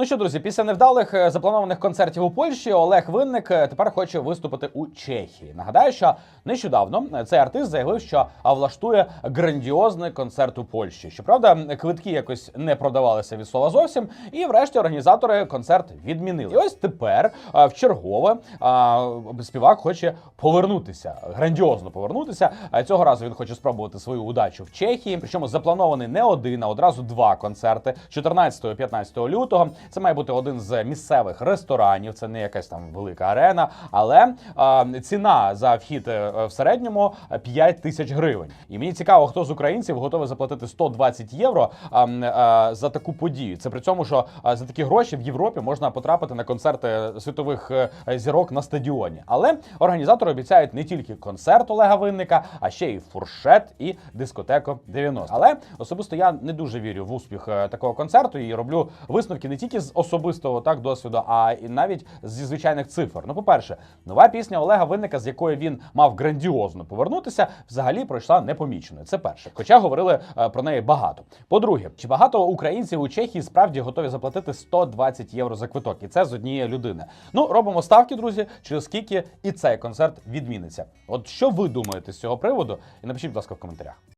Ну що, друзі, після невдалих е, запланованих концертів у Польщі Олег Винник е, тепер хоче виступити у Чехії. Нагадаю, що нещодавно е, цей артист заявив, що влаштує грандіозний концерт у Польщі. Щоправда, квитки якось не продавалися від слова зовсім, і врешті організатори концерт відмінили. І ось тепер в чергове співак хоче повернутися, грандіозно повернутися. Цього разу він хоче спробувати свою удачу в Чехії. Причому запланований не один, а одразу два концерти 14 і 15 лютого. Це має бути один з місцевих ресторанів. Це не якась там велика арена, але а, ціна за вхід е, в середньому 5 тисяч гривень. І мені цікаво, хто з українців готовий заплатити 120 євро м, а, за таку подію. Це при цьому, що за такі гроші в Європі можна потрапити на концерти світових е, зірок на стадіоні. Але організатори обіцяють не тільки концерт Олега Винника, а ще й фуршет і дискотеку 90. Але особисто я не дуже вірю в успіх е, такого концерту і роблю висновки не тільки з особистого так досвіду, а і навіть зі звичайних цифр. Ну, по-перше, нова пісня Олега Винника, з якої він мав грандіозно повернутися, взагалі пройшла непоміченою. Це перше. Хоча говорили е, про неї багато. По-друге, чи багато українців у Чехії справді готові заплатити 120 євро за квиток? І це з однієї людини. Ну, робимо ставки, друзі, через скільки і цей концерт відміниться. От що ви думаєте з цього приводу? І напишіть, будь ласка, в коментарях.